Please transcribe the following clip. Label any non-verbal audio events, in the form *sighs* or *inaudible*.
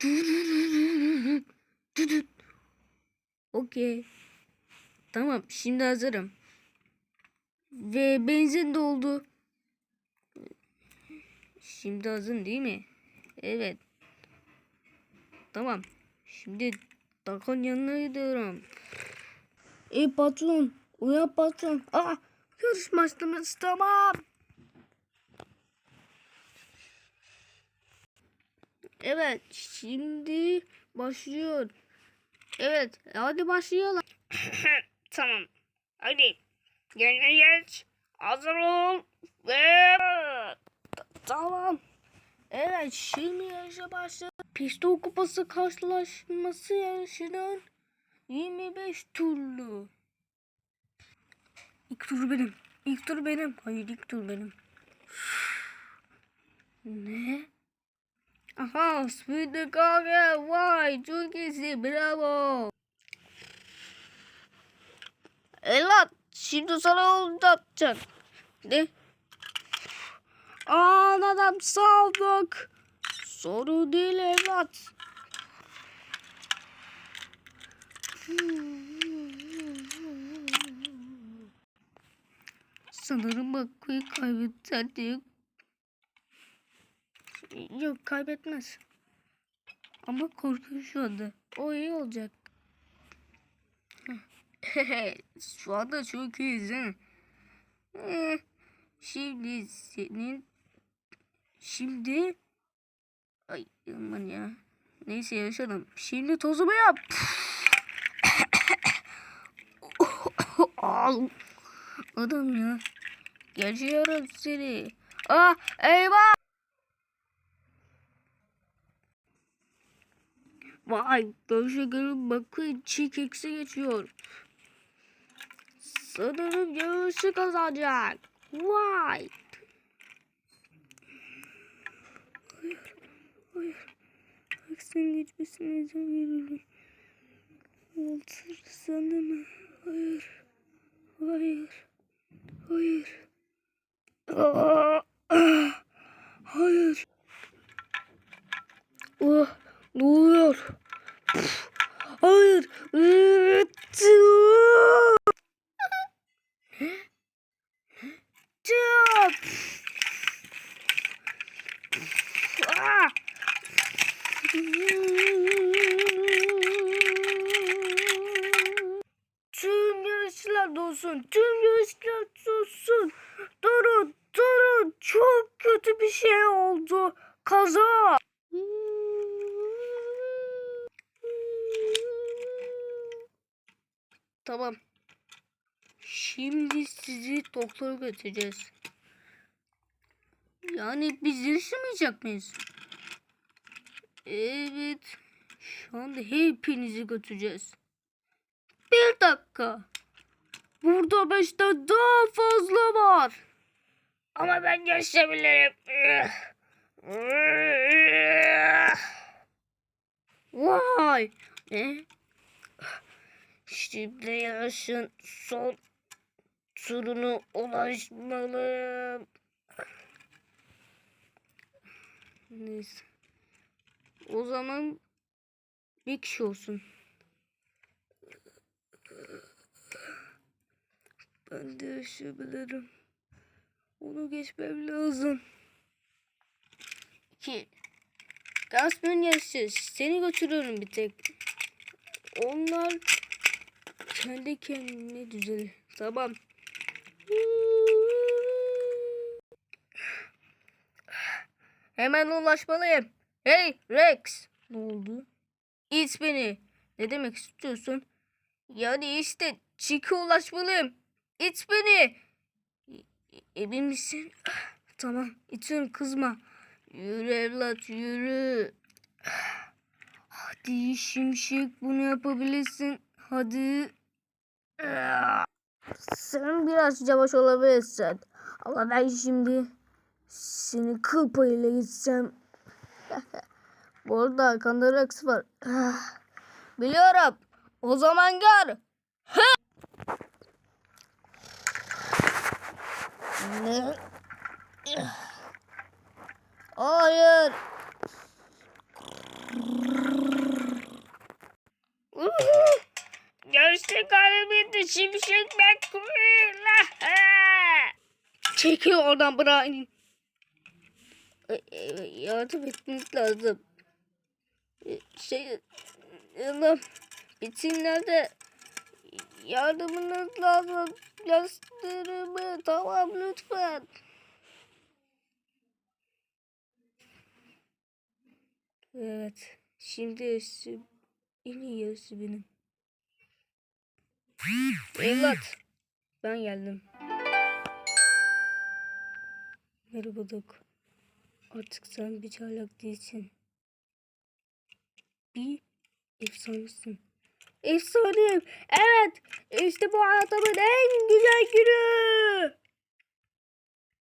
*laughs* Okey. Tamam şimdi hazırım. Ve benzin doldu. Şimdi hazır değil mi? Evet. Tamam. Şimdi Takon yanına gidiyorum. Ey patron. Uyan patron. Aa, görüş başlaması tamam. Evet. Şimdi başlıyor. Evet. Hadi başlayalım. *coughs* Tamam. Hadi. Yerine geç. Hazır ol. Ve... Tamam. Evet şimdi yarışa başladı. Pistol kupası karşılaşması yarışının 25 turlu. İlk tur benim. İlk tur benim. Hayır ilk tur benim. ne? Aha Speed Kage vay çok iyisi bravo. Evlat şimdi sana anlatacak. Ne? Anladım saldık. Soru değil evlat. Sanırım Bakku'yu kaybettik. Yok kaybetmez. Ama korkuyor şu anda. O iyi olacak. *laughs* şu anda çok iyiyiz ha. Eh, Şimdi senin Şimdi Ay aman ya. Neyse yaşadım. Şimdi tozumu yap. *laughs* Adam ya. Geçiyorum seni. Ah eyvah. Vay dövüşe gelin bakın çiğ keksi geçiyor. Sanırım yarışı kazanacak. Vay. Aksan geçmesine izin veriyorum. Walter mi? Hayır. Hayır. Hayır. Hayır. Oh, ne oluyor? Hayır. Çap. Tüm yarışlar dolsun. Tüm yarışlar dolsun. Durun, durun. Çok kötü bir şey oldu. Kaza. Tamam. Şimdi sizi doktora götüreceğiz. Yani biz yarışamayacak mıyız? Evet. Şu anda hepinizi götüreceğiz. Bir dakika. Burada beşten daha fazla var. Ama ben geçebilirim. Vay. Ne? Şimdi yarışın son turunu ulaşmalıyım. Neyse. O zaman bir kişi olsun. Ben de yaşayabilirim. Onu geçmem lazım. İki. Gaspen yaşayacağız. Seni götürüyorum bir tek. Onlar kendi kendine düzelir. Tamam. Hemen ulaşmalıyım. Hey Rex. Ne oldu? İt beni. Ne demek istiyorsun? Yani işte Chick'e ulaşmalıyım. İt beni. E- Emin misin? Tamam. İtiyorum kızma. Yürü evlat yürü. Hadi şimşek bunu yapabilirsin. Hadi. Sen biraz yavaş olabilirsin. Ama ben şimdi seni kıl payıyla gitsem. *laughs* Bu arada arkanda Rex var. *sighs* Biliyorum. O zaman gel. *sighs* Ne? *sighs* Hayır. Göğüste kalbinde şimşek. Aha. Çekil oradan Brian. E, e, Yardım etmek lazım. E, Şey, yanım, bitin nerede? Yardımınız lazım. Yastırımı tamam lütfen. Evet. Şimdi yarısı, en iyi yarısı benim. Evlat. Ben geldim. Merhaba Dok. Artık sen bir çaylak değilsin. Bir efsanesin. Efsaneyim. Evet. İşte bu hayatımın en güzel günü.